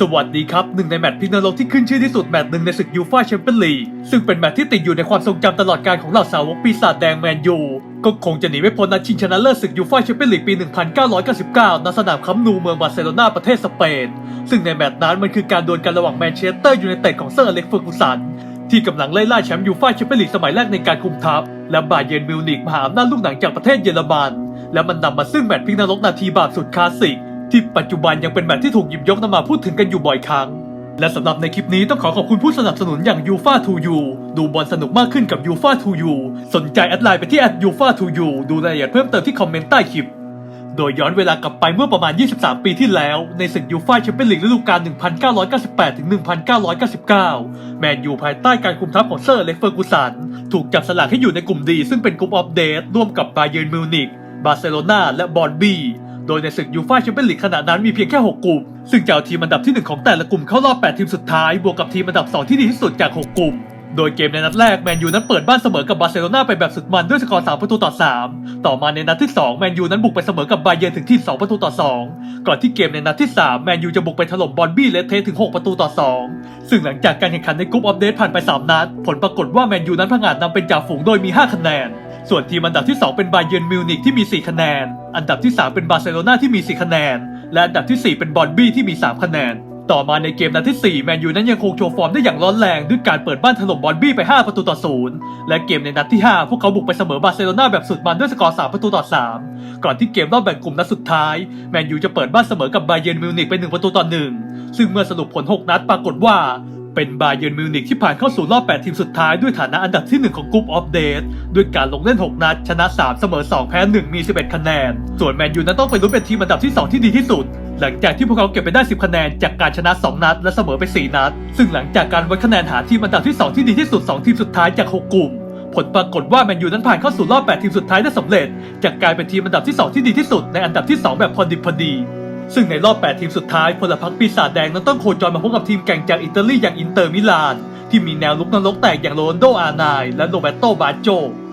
สวัสดีครับหนึ่งในแมตช์พิกนรกที่ขึ้นชื่อที่สุดแมตช์หนึ่งในศึกยูฟ่าแชมเปี้ยนลีกซึ่งเป็นแมตช์ที่ติดอยู่ในความทรงจำตลอดการของเหล่าสาวกปีศาจแดงแมนยู ก็คงจะหนีไม่พ้นนัดชิงชนะเลิศศึกยูฟ่าแชมเปี้ยนลีกปี 1999 ณ สนามคัมนูเมืองบาร์เซโลนาประเทศสเปน ซึ่งในแมตช์นั้นมันคือการดวลกันระหว่างแมนเชสเตอร์ยูไนเต็ดของเซอร์อเล็กซ์เฟอร์กูสันที่กำลังไล่ล่าแชมป์ยูฟ่าแชมเปี้ยนลีกสมัยแรกในการคุมทัพและบาเยิร์นมิวนิกมหาอำนาจลูกหนังจากประเทศเยอรมันและมันนำมาซึ่งแมตช์พิกนรกนาทีบาปสุดคลาสสิก ที่ปัจจุบันยังเป็นแมตช์ที่ถูกหยิบยกนำมาพูดถึงกันอยู่บ่อยครั้ง และสำหรับในคลิปนี้ต้องขอขอบคุณผู้สนับสนุนอย่าง u f a 2 u ดูบอลสนุกมากขึ้นกับ u f a 2 u สนใจแอดไลน์ไปที่ u f a 2 u ดูรายละเอียดเพิ่มเติมที่คอมเมนต์ใต้คลิป โดยย้อนเวลากลับไปเมื่อประมาณ 23 ปีที่แล้ว ในศึกยูฟ่าแชมเปี้ยนลีกฤดูกาล 1998-1999 แมนยูภายใต้การคุมทัพของเซอร์เล็กเฟอร์กูสันถูกจับสลากให้อยู่ในกลุ่มดีซึ่งเป็นกลุ่มออฟเดตร่วมกับบาเยิร์นมิวนิกบาร์เซโลนาและบอลบี โดยในศึกยูฟ่าแชมเปี้ยนลีกขณะนั้นมีเพียงแค่ 6 กลุ่ม ซึ่งจะเอาทีมอันดับที่ 1 ของแต่ละกลุ่มเข้ารอบ 8 ทีมสุดท้าย บวกกับทีมอันดับ 2 ที่ดีที่สุดจาก 6 กลุ่ม โดยเกมในนัดแรกแมนยูนั้นเปิดบ้านเสมอกับบาร์เซโลนาไปแบบสุดมันด้วยสกอร์3ประตูต่อ 3 ต่อมาในนัดที่ 2 แมนยูนั้นบุกไปเสมอกับบาเยนถึงที่ 2 ประตูต่อ 2 ก่อนที่เกมในนัดที่ 3 แมนยูจะบุกไปถล่มบอลบี้เลสเทสถึง 6 ประตูต่อ 2 ซึ่งหลังจากการแข่งขันในกรุ๊ปออฟเดตผ่านไป 3 นัด ผลปรากฏว่าแมนยูนั้นพังอาจนำเป็นจ่าฝูงโดยมี 5 คะแนน ส่วนทีมอันดับที่ 2 เป็นบาเยนมิวนิกที่มี 4 คะแนน อันดับที่ 3 เป็นบาร์เซโลนาที่มี 4 คะแนน และอันดับทีสี่4 เป็นบอลบี้ที่มี 3 คะแนน ต่อมาในเกมนัดที่ 4 แมนยูนั้นยังคงโชว์ฟอร์มได้อย่างร้อนแรง ด้วยการเปิดบ้านถล่มบอลบี้ไป 5 ประตูต่อ0และเกมในนัดที่ 5 พวกเขาบุกไปเสมอบาร์เซโลนาแบบสุดมันด้วยสกอร์ 3 ประตูต่อ 3 ก่อนที่เกมรอบแบ่งกลุ่มนัดสุดท้าย แมนยูจะเปิดบ้านเสมอกับบาเยนมิวนิกไป 1 ประตูต่อ 1 ซึ่งเมื่อสรุปผล 6 นัดปรากฏว่าเป็นบาเยิร์นมิวนิกที่ผ่านเข้าสู่รอบ 8 ทีมสุดท้ายด้วยฐานะอันดับที่ 1 ของกลุ่มออฟเดตด้วยการลงเล่น 6 นัด ชนะ 3 เสมอ 2 แพ้ 1 มี 11 คะแนน ส่วนแมนยูนั้นต้องไปลุ้นเป็นทีมอันดับที่ 2 ที่ดีที่สุด หลังจากที่พวกเขาเก็บไปได้ 10 คะแนนจากการชนะ 2 นัด และเสมอไป 4 นัด ซึ่งหลังจากการวัดคะแนนหาทีมอันดับที่ 2 ที่ดีที่สุด 2 ทีมสุดท้ายจาก 6 กลุ่ม ผลปรากฏว่าแมนยูนั้นผ่านเข้าสู่รอบ 8 ทีมสุดท้ายได้สำเร็จ จากการเป็นทีมอันดับที่ 2 ที่ดีที่สุดในอันดับที่ 2 แบบพอดิบพอดี ซึ่งในรอบ 8 ทีมสุดท้ายพลพรรคปีศาจแดงนั้นต้องโคจรมาพบกับทีมแข่งจากอิตาลีอย่างอินเตอร์มิลานที่มีแนวลุกนรกแตกอย่างโรนโดอาร์ไนน์และโรเบโตบาโจ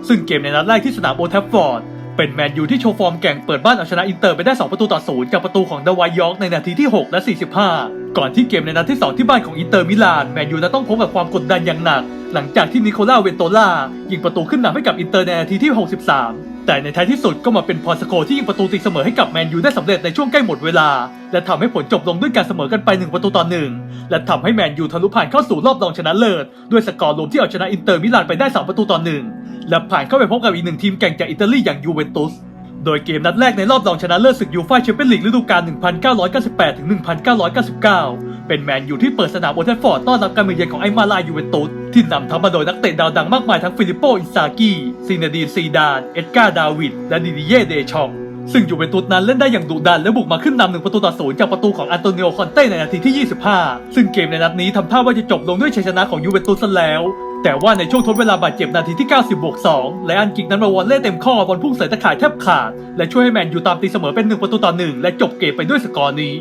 ซึ่งเกมในนัดแรกที่สนามโอแทัฟฟอร์ด เป็นแมนยูที่โชว์ฟอร์มแก่งเปิดบ้านเอาชนะอินเตอร์ไปได้ 2 ประตูต่อศูนย์จากประตูของดาวายยอร์กในนาทีที่ 6 และ 45 ก่อนที่เกมในนัดที่ 2 ที่บ้านของอินเตอร์มิลานแมนยูจะต้องพบกับความกดดันอย่างหนัก หลังจากที่นิโคล่าเวนโตล่ายิงประตูขึ้นนำให้กับอินเตอร์ในนาทีที่ 63 แต่ในท้ายที่สุดก็มาเป็นพอสโคที่ยิงประตูตีเสมอให้กับแมนยูได้สำเร็จในช่วงใกล้หมดเวลา และทำให้ผลจบลงด้วยการเสมอกันไป 1 ประตูต่อ1และทำให้แมนยูทะลุผ่านเข้าสู่รอบรองชนะเลิศด้วยสกอร์รวมที่เอาชนะอินเตอร์มิลานไปได้2ประตูต่อ1และผ่านเข้าไปพบกับอีกหนึ่งทีมแข่งจากอิตาลีอย่างยูเวนตุสโดยเกมนัดแรกในรอบรองชนะเลิศศึกยูฟ่าแชมเปี้ยนลีกฤดูกาล 1998-1999 เป็นแมนยูที่เปิดสนามโอลด์แทฟฟอร์ดต้อนรับการมาเยือนของไอมาลายูเวนตุส ที่นำทัพมาโดยนักเตะดาวดังมากมายทั้งฟิลิปโปอินซากิซีนาดีซีดาน เอ็ดการ์ดาวิด และดิดิเย่เดชอง ซึ่งอยู่เป็นตุสนั้นเล่นได้อย่างดุดันและบุกมาขึ้นนำหนึ่งประตูต่อศูนย์จากประตูของอันโตนิโอคอนเต้ในนาทีที่ 25 ซึ่งเกมในนัดนี้ทำท่าว่าจะจบลงด้วยชัยชนะของยูเวนตุสแล้ว แต่ว่าในช่วงทดเวลาบาดเจ็บนาทีที่ 90บวก2และอันกิกนั้นมาวอลเล่เต็มข้อบอลพุ่งใส่ตะข่ายแทบขาด และช่วยให้แมนยูตามตีเสมอเป็น 1 ประตูต่อ 1 และจบเกมไปด้วยสกอร์นี้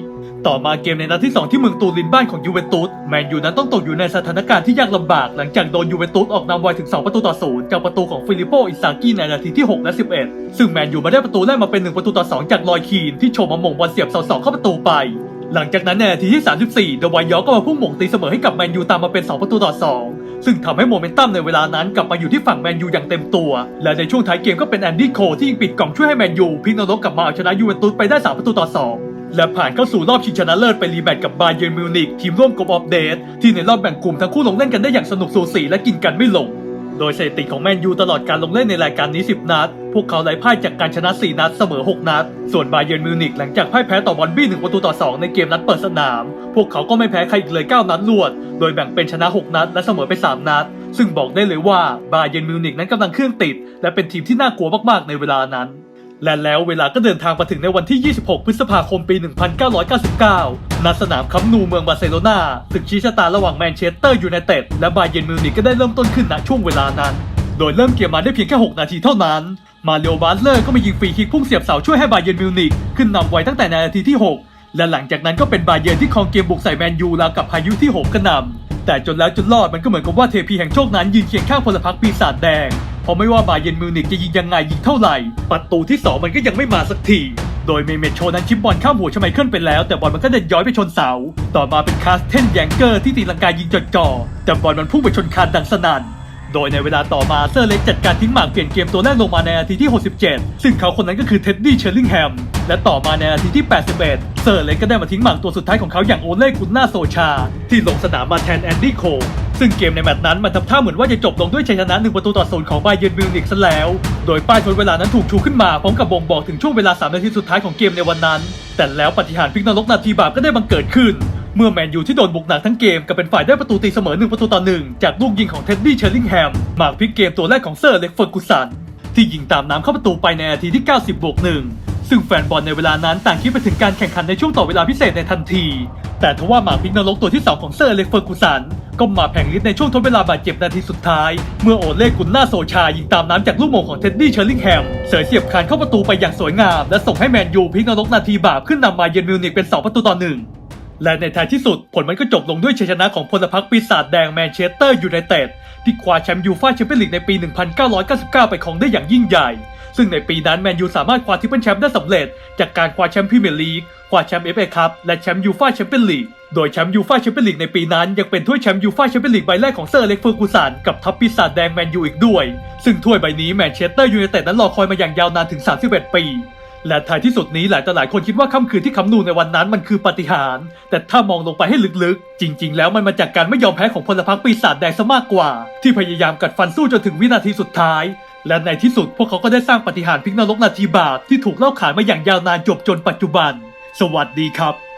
ต่อมาเกมในนัดที่ 2 ที่เมืองตูรินบ้านของยูเวนตุสแมนยูนั้นต้องตกอยู่ในสถานการณ์ที่ยากลำบาก หลังจากโดนยูเวนตุสออกนำไวถึง 2 ประตูต่อ0จากประตูของฟิลิปโปอิซากิในนาทีที่ 6 และ 11 ซึ่งแมนยูมาได้ประตูแรกมาเป็น 1 ประตูต่อ 2 จากลอยคีนที่โชว์มาหม่งบอลเสียบเสาสองเข้าประตูไปหลังจากนั้นในนาทีที่ 34 เดวายอก็มาพุ่งหม่งตีเสมอให้กับแมนยูตามมาเป็น 2 ประตูต่อ 2 ซึ่งทำให้โมเมนตัมในเวลานั้นกลับมาอยู่ที่ฝั่งแมนยูอย่างเต็มตัว และในช่วงท้ายเกมก็เป็นแอนดี้โคลที่ยิงปิดกล่องช่วยให้แมนยูพลิกนรกกลับมาเอาชนะยูเวนตุสไปได้ 3 ประตูต่อ 2 และผ่านเข้าสู่รอบชิงชนะเลิศไปรีแมตช์กับบาเยิร์นมิวนิกทีมร่วมกลุ่มออฟเดตที่ในรอบแบ่งกลุ่มทั้งคู่ลงเล่นกันได้อย่างสนุกสูสีและกินกันไม่ลง โดยสถิติของแมนยูตลอดการลงเล่นในรายการนี้ 10 นัด พวกเขาไร้พ่ายจากการชนะ 4 นัดเสมอ 6 นัด ส่วนบาเยิร์นมิวนิกหลังจากพ่ายแพ้ต่อบอลบี้ 1 ประตูต่อ 2 ในเกมนัดเปิดสนาม พวกเขาก็ไม่แพ้ใครอีกเลย 9 นัดรวด โดยแบ่งเป็นชนะ 6 นัด และเสมอไป 3 นัด ซึ่งบอกได้เลยว่าบาเยิร์นมิวนิกนั้นกำลังเครื่องติด และเป็นทีมที่น่ากลัวมากๆในเวลานั้นและแล้วเวลาก็เดินทางมาถึงในวันที่ 26 พฤษภาคม ปี 1999 ณสนามคัมนูเมืองบาร์เซโลนาศึกชี้ชะตาระหว่างแมนเชสเตอร์ยูไนเต็ดและบาเยิร์นมิวนิกก็ได้เริ่มต้นขึ้นณช่วงเวลานั้น โดยเริ่มเกมมาได้เพียงแค่ 6 นาทีเท่านั้น มาเรียวบาสเลอร์ก็มายิงฟรีคิกพุ่งเสียบเสาช่วยให้บาเยิร์นมิวนิกขึ้นนำไว้ตั้งแต่นาทีที่ 6 และหลังจากนั้นก็เป็นบาเยิร์นที่ครองเกมบุกใส่แมนยูราวกับพายุที่โหมกระหน่ำแต่จนแล้วจนรอดมันก็เหมือนกับว่าเทพีแห่งโชคนั้นยืนเคียงข้างพลพรรคปีศาจแดงเพราะไม่ว่าบาเยิร์นมิวนิกจะยิงยังไงยิงเท่าไหร่ประตูที่ 2 มันก็ยังไม่มาสักที โดยเมเมโชนั้นชิปบอลข้ามหัวชไมเคิลไปแล้ว แต่บอลมันก็เดินย้อยไปชนเสา ต่อมาเป็นคาสเทนแยงเกอร์ที่ตีลังกายิงจ่อๆแต่บอลมันพุ่งไปชนคานดังสนั่นโดยในเวลาต่อมาเซอร์เล็กจัดการทิ้งหมากเปลี่ยนเกมตัวแรกลงมาในนาทีที่ 67 ซึ่งเขาคนนั้นก็คือเท็ดดี้เชลลิงแฮม และต่อมาในนาทีที่ 81 เซอร์เล็กก็ได้มาทิ้งหมากตัวสุดท้ายของเขาอย่างโอเล่กุนนาโซชา ที่ลงสนามมาแทนแอนดี้โคล ซึ่งเกมในแมตช์นั้นมันทำท่าเหมือนว่าจะจบลงด้วยชัยชนะ1ประตูต่อศูนย์ของไบเยิร์นมิวนิกซะแล้ว โดยป้ายทดเวลานั้นถูกชูขึ้นมาพร้อมกับบ่งบอกถึงช่วงเวลา 3 นาทีสุดท้ายของเกมในวันนั้น แต่แล้วปาฏิหารย์พลิกนรกนาทีบาปก็ได้บังเกิดขึ้น เมื่อแมนยูที่โดนบุกหนักทั้งเกมก็เป็นฝ่ายได้ประตูตีเสมอ1ประตูต่อ1จากลูกยิงของเท็ดดี้เชลลิงแฮมหมากพลิกเกมตัวแรกของเซอร์เล็กเฟอร์กูสันที่ยิงตามน้ำเข้าประตูไปในนาทีที่ 90บวกหนึ่งซึ่งแฟนบอลในเวลานั้นต่างคิดไปถึงการแข่งขันในช่วงต่อเวลาพิเศษในทันที แต่ทว่าหมากพิกนรกตัวที่ 2 ของเซอร์เล็กเฟอร์กูสัน ก็มาแผงฤทธิ์ในช่วงทดเวลาบาดเจ็บนาทีสุดท้าย เมื่อโอเล่กุน่าโซชายิงตามน้ำจากลูกโมงของเท็ดดี้เชอร์ลิงแฮมเสยเสียบคานเข้าประตูไปอย่างสวยงาม และส่งให้แมนยูพลิกนรกนาทีบาปขึ้นนำมาเยือนมิวนิกเป็น2ประตูต่อหนึ่งและในท้ายที่สุดผลมันก็จบลงด้วยชัยชนะของพลพรรคปีศาจแดงแมนเชสเตอร์ยูไนเต็ด ที่คว้าแชมป์ยูฟ่าแชมเปี้ยนลีกในปี 1999 ไปครองได้อย่างยิ่งใหญ่ ซึ่งในปีนั้นแมนยูสามารถคว้าทิปเปิลแชมป์ได้สำเร็จ จากการคว้าแชมป์พรีเมียร์ลีก คว้าแชมป์เอฟเอคัพ และแชมป์ยูฟ่าแชมเปี้ยนลีก โดยแชมป์ยูฟ่าแชมเปี้ยนลีกในปีนั้น ยังเป็นถ้วยแชมป์ยูฟ่าแชมเปี้ยนลีกใบแรกของเซอร์เล็กเฟอร์กูสันกับทัพปีศาจแดงแมนยูอีกด้วย ซึ่งถ้วยใบนี้แมนเชสเตอร์ยูไนเต็ดนั้นรอคอยมาอย่างยาวนานถึง 31 ปี และท้ายที่สุดนี้หลายต่อหลายคนคิดว่าค่ำคืนที่คำนูในวันนั้นมันคือปาฏิหาริย์แต่ถ้ามองลงไปให้ลึกๆ จริง ๆ แล้วมันมาจากการไม่ยอมแพ้ของพลพรรคปีศาจแดงซะมากกว่า ที่พยายามกัดฟันสู้จนถึงวินาทีสุดท้าย และในที่สุดพวกเขาก็ได้สร้างปาฏิหาริย์พลิกนรกนาทีบาปที่ถูกเล่าขานมาอย่างยาวนานจบจนปัจจุบัน สวัสดีครับ